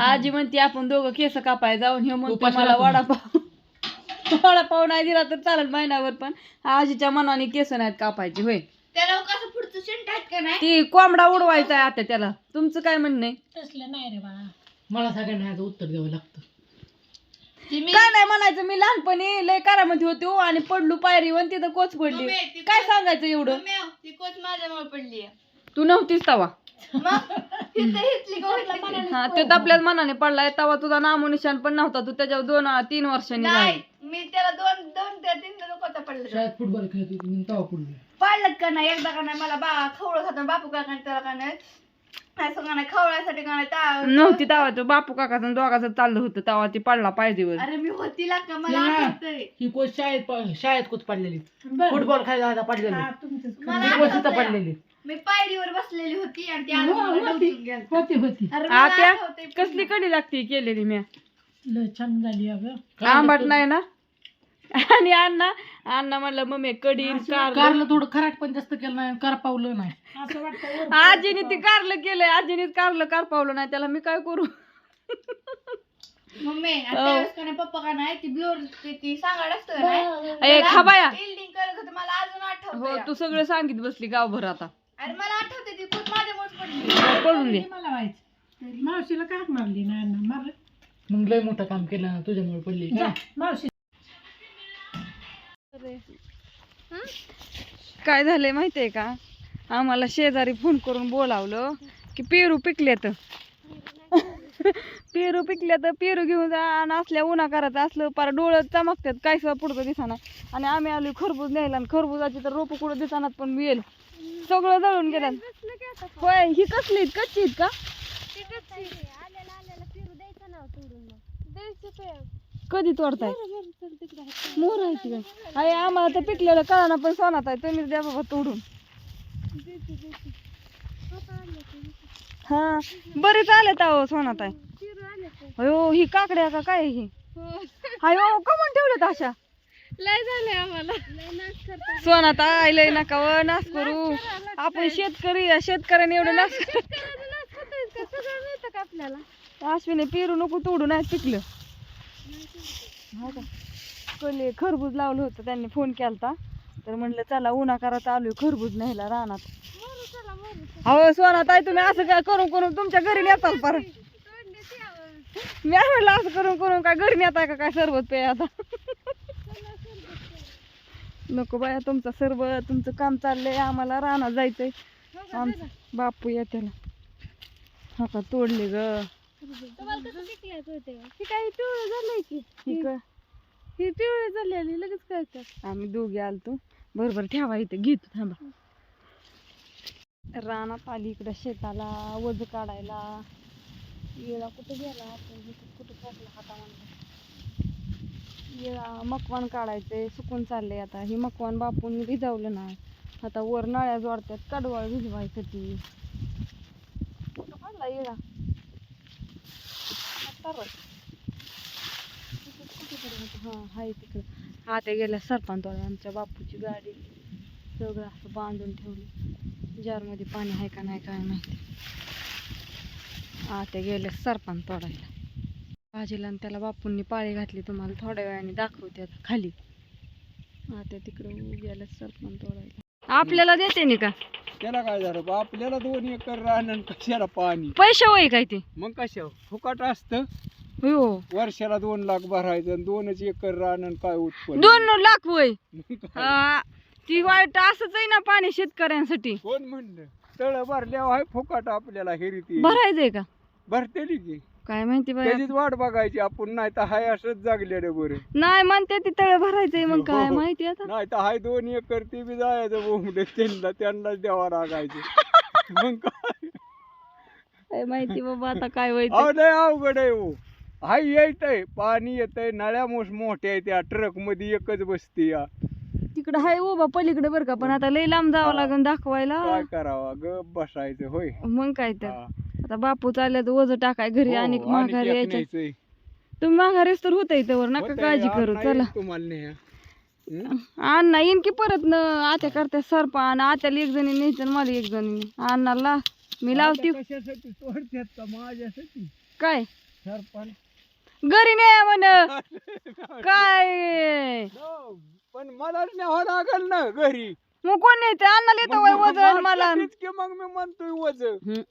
आजी म्हणते आपण दोघं केस कापाय जाऊन हे म्हणतो उपाशी मला राहतो. वडापाव वडापाव नाही दिला तर चालेल महिन्यावर पण आजीच्या मनाने केस नाहीत कापायचे होय. त्याला कसं पुढचं शेंट आहेत का नाही? ती कोंबडा उडवायचा आहे आता त्याला. तुमचं काय म्हणणं आहे? तसलं नाही रे बाळा. मला सगळ्यांना ह्याचं उत्तर द्यावं लागतं. ती मी काय नाही म्हणायचं मी लहानपणी लय कारामध्ये होते हो आणि पडलो पायरीवर आणि तिथं कोच पडली. काय सांगायचं एवढं? मम्मी, ती कोच माझ्यामुळे पडली तू नव्हतीस तवा. मग हिथं हिथली का हिथली? हा ते तर आपल्याच मनाने पडलाय. तवा तुझा नामो निशाण पण नव्हता. तू त्याच्यावर दोन तीन वर्षांनी नाही झाली मी त्याला दोन दोन त्या तीन लोकांचा पडलं शाळेत फुटबॉल खेळत होती म्हणून तेव्हा पडलो. पाडलं का नाही? एकदा का नाही? मला बा खवळत होता बापू काका त्याला का नाही? असं का नाही? खवळायसाठी का नाही? ता- नव्हती तवा तो बापू काकाचं दोघाचं चाललं होतं. तवा ती पडला पायरीवर अरे मी होती ला का? मला हा. आठवतंय ही कोच शाळेत प- शाळेत कोच पडलेली. फुटबॉल खेळायला पडलेली. तुमचंच मला ही कोच तिथं आठवतंय. पडलेली. मी पायरीवर बसलेली होती आणि ती हो, होती. डोसून. होती होती. अरे मला आत्या आठवतंय पूर्ण. कसली कडी लागते केलेली मी लय छान झाली अगं. आंबाट? नाही ना? आणि अण्णा अण्णा म्हणलं मम्मी कडी कारलं. कारलं थोडं खराट पण जास्त केलं नाही करपावलं नाही. असं वाटतं वर- आजीने ती कारलं केलंय आजीने कारलं कारपावलं नाही त्याला मी काय करू? मम्मी आणि हो. त्यावेळेस का नाही पप्पा का नाही ती ब्लोर ती ती सांगाड असतं का नाही ए खाबाया बिल्डिंग करत होतं मला अजून हो आठवतंय तू सगळं सांगित बसली गावभर आता. अरे मला आठवते ती खूप माझ्यामुळेच पडली. पडून दे. मला व्हायचं. मावशीला काय मारली? नाही ना मार. मग लय मोठं काम केलं ना तुझ्यामुळे पडली. जा? मावशी. काय झालंय माहितीये का? आम्हाला शेजारी फोन करून बोलावलं की पेरू पिकल्यात पेरू पिकल्यात पेरू घेऊन जा आणि असल्या उन्हा करायचं असलं पार डोळं चमकतात. काय सुद्धा पुढचं दिसाना. आणि आम्ही आलो खरबूज न्यायला आणि खरबुजाची तर रोपं कुठं दिसानात पण मिळेल. सगळं जळून गेलं. होय ही कसली? कच्ची आहेत का? कधी तोडताय? मोर आहे की काय? अरे आम्हाला तर पिकलेलं कळाना पण सोनात आहे. तुम्ही द्या बाबा तोडून. हा बरेच आले ताव सोनात आहे. अयो ही काकड्या का काय ही? अयो कमून ठेवलेत अशा? लय झाले आम्हाला. लय नका व नाश करू. आपण शेतकरी शेतकऱ्याने एवढं नाश आपल्याला? अश्विने पेरू नको तोडू नाही पिकलं. हा का? कले खरबूज लावलं होतं त्यांनी फोन केलता. तर म्हणलं चला उन्हा करा चालू आहे खरबूज न्यायला रानात. हो सोना ताई तुम्ही असं काय करून करून तुमच्या घरी नेताल पर मी म्हणलं असं करून करून काय घरी नेताय का काय सरबत पे आता? नको बाया तुमचं सरबत तुमचं काम चाललंय आम्हाला रानात जायचंय. आमचं बापू या त्याला. हा का तोडले ग. ही काही पिवळं झालंय की? ही का? ही पिवळं झालेली लगेच कळतात आम्ही दोघे आलतो. बरोबर ठेवा इथे घेतो थांबा. रानात आली इकडं शेताला वज काढायला. येळा कुठं गेला? आपण कुठं टाकला हातामध्ये? मकवान काढायचे सुकून चालले आता. हे मकवान बापून भिजवलं ना आता वर नळ्या जोडतात कडवळ भिजवायचं ती. काढला येळा आता हा हाय तिकडं. हा ते गेल्या तोडा आमच्या बापूची गाडी. सगळं असं बांधून ठेवली. जारमध्ये पाणी आहे का नाही काय माहिती. आता गेल्या सरपंच तोडायला भाजीला आणि त्याला बापूंनी पाळी घातली. तुम्हाला थोड्या वेळाने दाखवते आता खाली. हा ते तिकडं गेले सरपंच तोडायला. आपल्याला देते नाही का? त्याला काय झालं आपल्याला दोन एकर राहणं कशाला पाणी? पैसे होई काय ते? मग कशा? फुकट असतं. हो. वर्षाला दोन लाख भरायचं आणि दोनच एकर राहणं काय उत्पन्न? दोन लाख वय मग काय? हा, ती वाईट असंच आहे ना पाणी शेतकऱ्यांसाठी. कोण म्हणलं? तळ भरल्यावर आहे फुकट आपल्याला हेरीती भरायचंय का? भरतेली की. काय माहिती बाई त्याचीच वाट बघायची आपण नाही तर हाय असंच जागलेलं बरं. नाही म्हणते ती तळ भरायचंय मग काय हो. माहिती आता? नाही तर हाय दोन एकर ते बी जायचं बोंबले त्यांना त्यांनाच द्यावा लागायचं. मग काय? काय माहिती बाबा आता काय व्हायचं? अहो लय अवघड आहे हो. हाय येतंय पाणी येतंय नळ्या मोठ मोठ्या आहे त्या ट्रकमध्ये एकच बसते या. तिकडं हाय उभा पलीकडे बरं का पण आता लई लांब जावं हा. लागेल दाखवायला. काय करावा ग बसायचं होय. मग काय तर. हा. आता बापू चालले तर वज टाकाय घरी हो, आणि आणि माघारी एक यायच्या न्यायचंय. तुम्ही माघारीच तर होत त्यावर नका होतंय, काळजी करू चला. तुम्हाला न्याय. हं? अण्णा येईन की परत न आत्या करते सरपण आत्याला एक जणी न्यायचं आणि मला एक जणी अण्णाला मी लावती. आता कशासाठी तोडतात का? माझ्यासाठी? काय? सरपण. घरी नाही म्हण काय? हो, पण मलाच न्यावं लागल ना घरी. मग कोण नाही ते अन्नाला येतं वय वजन मला. तेच की मग मी म्हणतोय वज हम्म.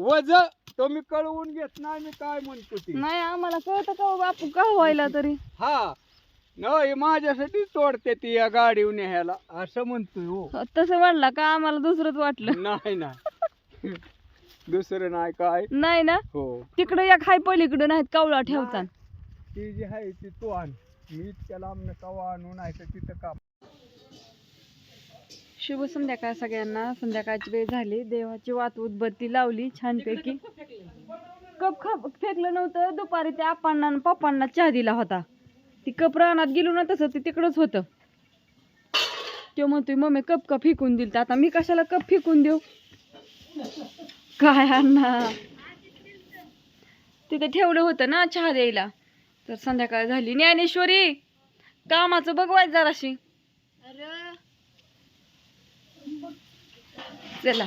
वज तो मी कळवून घेत नाही मी काय म्हणतो ते. नाही आम्हाला कळतं का हो बापू? का व्हायला तरी? हा. नाही माझ्यासाठी तोडते ती या गाडीवर न्यायला असं म्हणतोय हो. तसं वाटलं का आम्हाला दुसरंच वाटलं? नाही नाही. दुसरं नाही काय. नाही ना? हो. तिकडं एक हाय पलीकडं नाहीत कावळा ठेवता ती जी आहे ती तू आण. मी इतक्या लांब कवा आणू नाही तर तिथं का शुभ संध्याकाळ सगळ्यांना. संध्याकाळची वेळ झाली. देवाची वात उदबत्ती लावली छानपैकी. कप खप फेकलं नव्हतं. दुपारी त्या आपांना पप्पांना चहा दिला होता. ती कप रानात गेलो ना तसं ते तिकडंच होतं. तो म्हणतोय मम्मी कप कप फेकून दिल आता मी कशाला कप फेकून देऊ? काय अण्णा? तिथे ठेवलं होतं ना चहा द्यायला. तर संध्याकाळ झाली. ज्ञानेश्वरी कामाचं बघवायचं जराशी. चला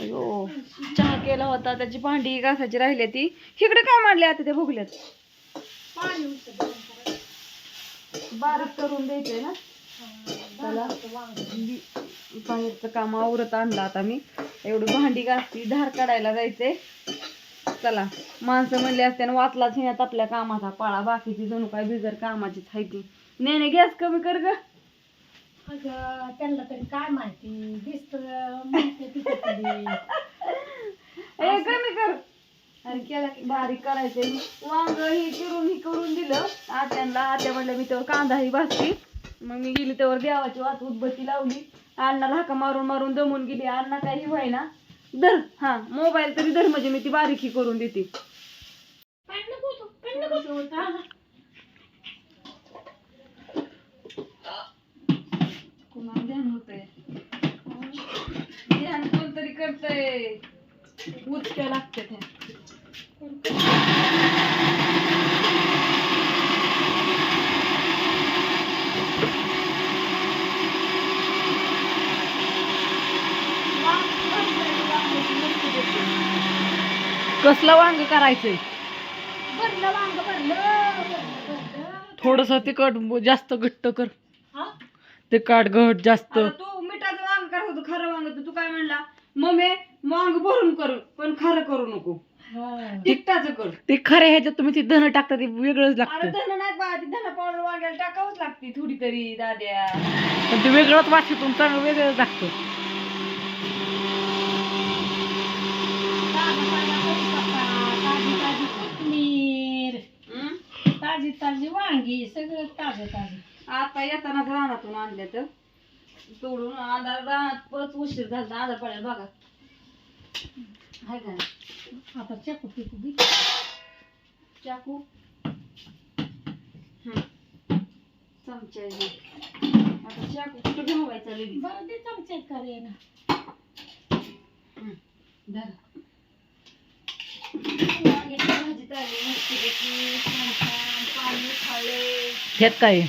अयो चहा केला होता त्याची भांडी घासायची राहिली ती. इकडे काय मांडले आता ते भुगल्यात? बारीक करून द्यायचंय ना? बाहेरचं काम आवरत आणलं आता मी. एवढं भांडी घासती धार काढायला जायचंय. चला. माणसं म्हणले असते आणि वाचलाच ह्यात आपल्या कामाचा. पाळा बाकीची जणू काय बिगर कामाचीच ती. नेणे गॅस कमी कर ग. अगं त्यांना तरी काय माहिती? दिसत ए कमी कर. आणि केला की बारीक करायचे वांग हे चिरून ही करून दिलं. आत्यांना आत्या म्हणलं मी तेव्हा कांदाही भाजली मग मी गेली तेव्हा देवाची वात उदबत्ती लावली. अण्णाला हाका मारून मारून दमून गेली. अण्णा काही व्हायना. धर. हा मोबाईल तरी धर म्हणजे मी ती बारीकी करून देते. करतंय उचक्या लागते कसलं वांग करायचंय? भरलं वांग भरलं थोडस तिखट जास्त घट्ट कर. हा? तिखट घट जास्त. तू मिठाचं वांग कर होतं खरं वांग तू काय म्हणला? मम्मी वांग भरून कर पण खरं करू नको. तिखटाचं कर. ते खऱ्या ह्याच्यात तुम्ही ते धन टाकता ते वेगळंच अरे लागतं. धन नाही बा ती धन पावडर वांग्याला टाकावंच लागते थोडी तरी दाद्या. पण ते वेगळंच वाटतं चांगलं वेगळंच लागतं. ताजा ताजा कढीपत्ता, ताजी ताजी कोथिंबीर. हं? ताजी ताजी वांगी सगळं ताजं ताजं. आता येताना रानातून आणल्या तर तोडून रानात परत उशीर झाला अंधार पडायला बघा हाय का? आता चकू पिकू बी चाकू हं. चमचा. आता चाकू कुठं लगेच बरं ते चमचे ना भाजी चालली. पाणी ह्यात काय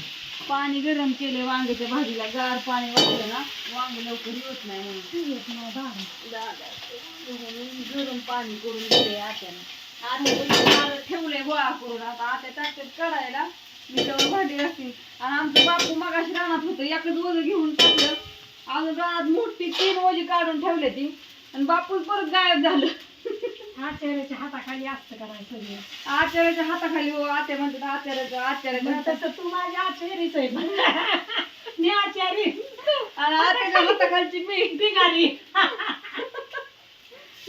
पाणी गरम केले वांग्याच्या भाजीला. गार पाणी वाटलं ना वांग लवकर येत नाही म्हणून. गरम पाणी करून दिले आत्यानं. आत्या ठेवले गोळा करून. आता आत्या टाकतात काढायला. मी तेवढं भांडी घासते. आणि आमचं बापू मगाशी रानात होतं. एकच वज घेऊन टाकलं. अजून रानात मोठी तीन वजी काढून ठेवले ती आणि बापूच परत गायब झालं. आचार्याच्या हाताखाली असतं करायचं सगळं. आचार्याच्या हाताखाली हो आत्या म्हणतात आचार्याचं आचार्याचं. मग तसं तू माझी आचारीच आहे मी आचारी. आणि आत्याच्या हाताखालची मी बिगारी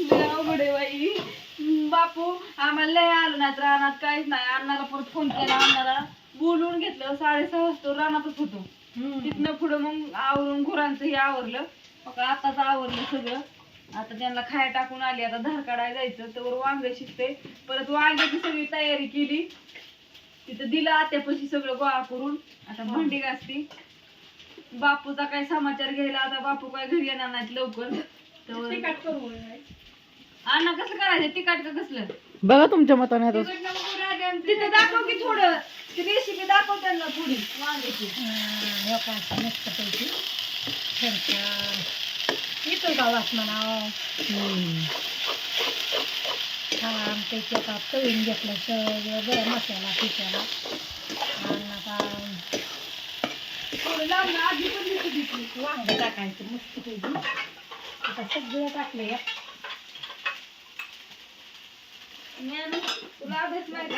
लय अवघड आहे बाई. हम्म, बापू आम्हाला लय आलं नाही रानात काहीच नाही. अण्णाला परत फोन केला अण्णाला बोलवून घेतलं. साडेसहा वाजता रानातच होतो. तिथनं पुढं मग आवरून गुरांचं हे आवरलं. मग आताच आवरलं सगळं. आता त्यांना खाया टाकून आली आता धार काढायला जायचं तर वांग शिकते. परत वांग्याची सगळी तयारी केली. तिथं दिलं आत्यापाशी सगळं गोळा करून. आता भांडी घासती बापूचा काय समाचार घ्यायला आता बापू काय घरी येणार नाहीत लवकर. तर तिखट करू अण्णा कसं करायचं? तिखट का कसलं? बघा तुमच्या मताने आता. तिखट नको करू आधी आणि तिथं दाखव की थोडं. ती रेसिपी दाखव त्यांना थोडी. वांग्याची मस्त पैकी छान छान इथं गावात म्हणा हम्म. छान पैकी आता तळून घेतलं सगळं बरं मसाला पिसाला आणि आता थोडं लावलं आधी पण दिसत दिसली वांग टाकायचं मस्त पैकी. आता सगळं टाकलं या ज्ञानू, तुला अभ्यास माहिती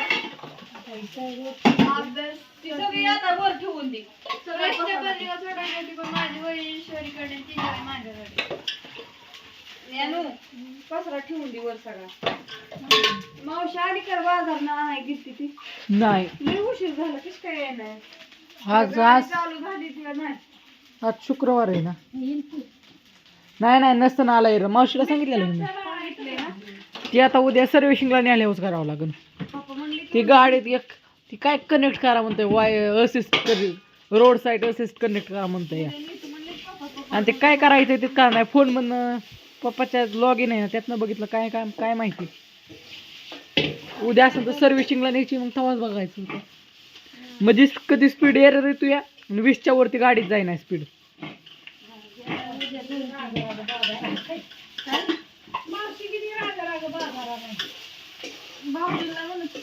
हे अभ्यास ती सगळी आता वर ठेवून दे. सगळ्या बदलीला सोडायची होती पण माझी वडील ईश्वरीकडे ती जरा माझ्याकडे. ज्ञानू पसरा ठेवून दे वर सगळा. मावशी आली कर बाजार ना आणाय ती? नाही. उशीर झाला कस काय येणार? आज आज चालू झाली नाही. आज शुक्रवार आहे ना. नाही नाही नसताना आलाय रे. मावशीला सांगितलेलं मी. ती आता उद्या सर्व्हिसिंगला न्याल्यावर करावं लागेल ती गाडीत एक ती काय कनेक्ट करा म्हणते Y assist road side assist connect करा म्हणते या आणि ते काय करायचं ते का नाही. फोन म्हणणं पप्पाच्या लॉग इन आहे ना त्यातनं बघितलं काय काय काय माहिती. उद्या असं तर सर्व्हिसिंगला न्यायची मग तेव्हाच बघायचं होतं. म्हणजे कधी स्पीड एरर येतो या वीसच्या वरती गाडीत जाईना स्पीड बाजारात भाऊजीला म्हणत